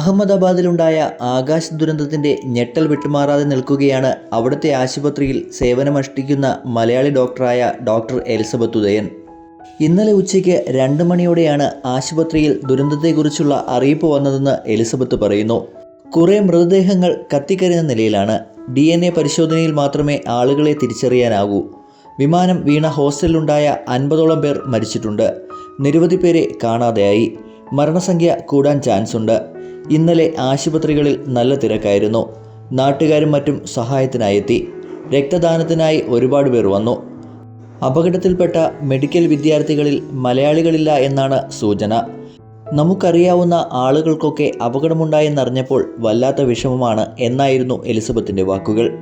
അഹമ്മദാബാദിലുണ്ടായ ആകാശ ദുരന്തത്തിന്റെ ഞെട്ടൽ വിട്ടുമാറാതെ നിൽക്കുകയാണ് അവിടുത്തെ ആശുപത്രിയിൽ സേവനമനുഷ്ഠിക്കുന്ന മലയാളി ഡോക്ടറായ ഡോക്ടർ എലിസബത്ത് ഉദയൻ. ഇന്നലെ ഉച്ചയ്ക്ക് രണ്ട് മണിയോടെയാണ് ആശുപത്രിയിൽ ദുരന്തത്തെക്കുറിച്ചുള്ള അറിയിപ്പ് വന്നതെന്ന് എലിസബത്ത് പറയുന്നു. കുറെ മൃതദേഹങ്ങൾ കത്തിക്കരിഞ്ഞ നിലയിലാണ്. ഡി എൻ എ പരിശോധനയിൽ മാത്രമേ ആളുകളെ തിരിച്ചറിയാനാകൂ. വിമാനം വീണ ഹോസ്റ്റലിലുണ്ടായ അൻപതോളം പേർ മരിച്ചിട്ടുണ്ട്. നിരവധി പേരെ കാണാതെയായി. മരണസംഖ്യ കൂടാൻ ചാൻസ് ഉണ്ട് ഇന്നലെ ആശുപത്രികളിൽ നല്ല തിരക്കായിരുന്നു. നാട്ടുകാരും മറ്റും സഹായത്തിനായെത്തി. രക്തദാനത്തിനായി ഒരുപാട് പേർ വന്നു. അപകടത്തിൽപ്പെട്ട മെഡിക്കൽ വിദ്യാർത്ഥികളിൽ മലയാളികളില്ല എന്നാണ് സൂചന. നമുക്കറിയാവുന്ന ആളുകൾക്കൊക്കെ അപകടമുണ്ടായെന്നറിഞ്ഞപ്പോൾ വല്ലാത്ത വിഷമമാണ് എന്നായിരുന്നു എലിസബത്തിന്റെ വാക്കുകൾ.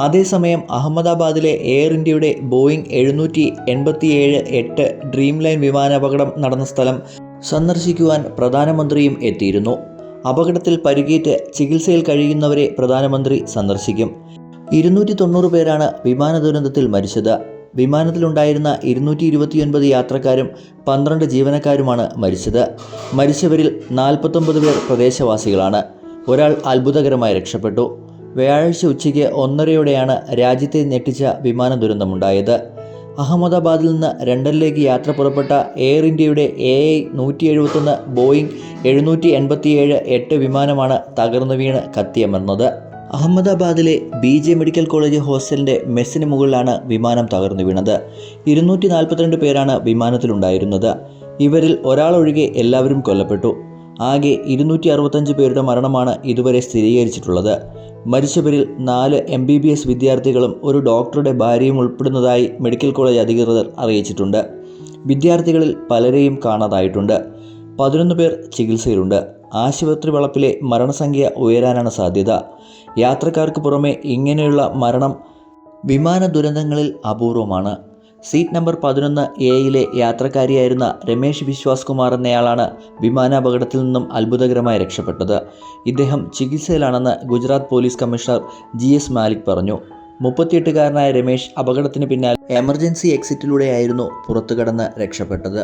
അതേസമയം അഹമ്മദാബാദിലെ എയർ ഇന്ത്യയുടെ ബോയിങ് എഴുന്നൂറ്റി എൺപത്തിയേഴ് എട്ട് ഡ്രീം ലൈൻ വിമാനാപകടം നടന്ന സ്ഥലം സന്ദർശിക്കുവാൻ പ്രധാനമന്ത്രിയും എത്തിയിരുന്നു. അപകടത്തിൽ പരിക്കേറ്റ് ചികിത്സയിൽ കഴിയുന്നവരെ പ്രധാനമന്ത്രി സന്ദർശിക്കും. ഇരുന്നൂറ്റി തൊണ്ണൂറ് പേരാണ് വിമാന ദുരന്തത്തിൽ മരിച്ചത്. വിമാനത്തിലുണ്ടായിരുന്ന ഇരുന്നൂറ്റി ഇരുപത്തിയൊൻപത് യാത്രക്കാരും പന്ത്രണ്ട് ജീവനക്കാരുമാണ് മരിച്ചത്. മരിച്ചവരിൽ നാൽപ്പത്തൊമ്പത് പേർ പ്രദേശവാസികളാണ്. ഒരാൾ അത്ഭുതകരമായി രക്ഷപ്പെട്ടു. വ്യാഴാഴ്ച ഉച്ചയ്ക്ക് ഒന്നരയോടെയാണ് രാജ്യത്തെ ഞെട്ടിച്ച വിമാന ദുരന്തമുണ്ടായത്. അഹമ്മദാബാദിൽ നിന്ന് ലണ്ടനിലേക്ക് യാത്ര പുറപ്പെട്ട എയർ ഇന്ത്യയുടെ എ ഐ നൂറ്റി എഴുപത്തൊന്ന് ബോയിങ് എഴുന്നൂറ്റി എൺപത്തിയേഴ് എട്ട് വിമാനമാണ് തകർന്നു വീണ് കത്തിയമർന്നത്. അഹമ്മദാബാദിലെ ബി ജെ മെഡിക്കൽ കോളേജ് ഹോസ്റ്റലിന്റെ മെസ്സിന് മുകളിലാണ് വിമാനം തകർന്നു വീണത്. ഇരുന്നൂറ്റി നാൽപ്പത്തിരണ്ട് പേരാണ് വിമാനത്തിലുണ്ടായിരുന്നത്. ഇവരിൽ ഒരാളൊഴികെ എല്ലാവരും കൊല്ലപ്പെട്ടു. ആകെ ഇരുന്നൂറ്റി അറുപത്തഞ്ച് പേരുടെ മരണമാണ് ഇതുവരെ സ്ഥിരീകരിച്ചിട്ടുള്ളത്. മരിച്ചവരിൽ നാല് എം ബി ബി എസ് വിദ്യാർത്ഥികളും ഒരു ഡോക്ടറുടെ ഭാര്യയും ഉൾപ്പെടുന്നതായി മെഡിക്കൽ കോളേജ് അധികൃതർ അറിയിച്ചിട്ടുണ്ട്. വിദ്യാർത്ഥികളിൽ പലരെയും കാണാതായിട്ടുണ്ട്. പതിനൊന്ന് പേർ ചികിത്സയിലുണ്ട്. ആശുപത്രി വളപ്പിലെ മരണസംഖ്യ ഉയരാനാണ് സാധ്യത. യാത്രക്കാർക്ക് പുറമെ ഇങ്ങനെയുള്ള മരണം വിമാന ദുരന്തങ്ങളിൽ അപൂർവമാണ്. സീറ്റ് നമ്പർ പതിനൊന്ന് എയിലെ യാത്രക്കാരിയായിരുന്ന രമേശ് വിശ്വാസ് കുമാർ എന്നയാളാണ് വിമാനാപകടത്തിൽ നിന്നും അത്ഭുതകരമായി രക്ഷപ്പെട്ടത്. ഇദ്ദേഹം ചികിത്സയിലാണെന്ന് Gujarat police commissioner G S Malik പറഞ്ഞു. മുപ്പത്തിയെട്ടുകാരനായ രമേശ് അപകടത്തിന് പിന്നാലെ എമർജൻസി എക്സിറ്റിലൂടെയായിരുന്നു പുറത്തു കടന്ന് രക്ഷപ്പെട്ടത്.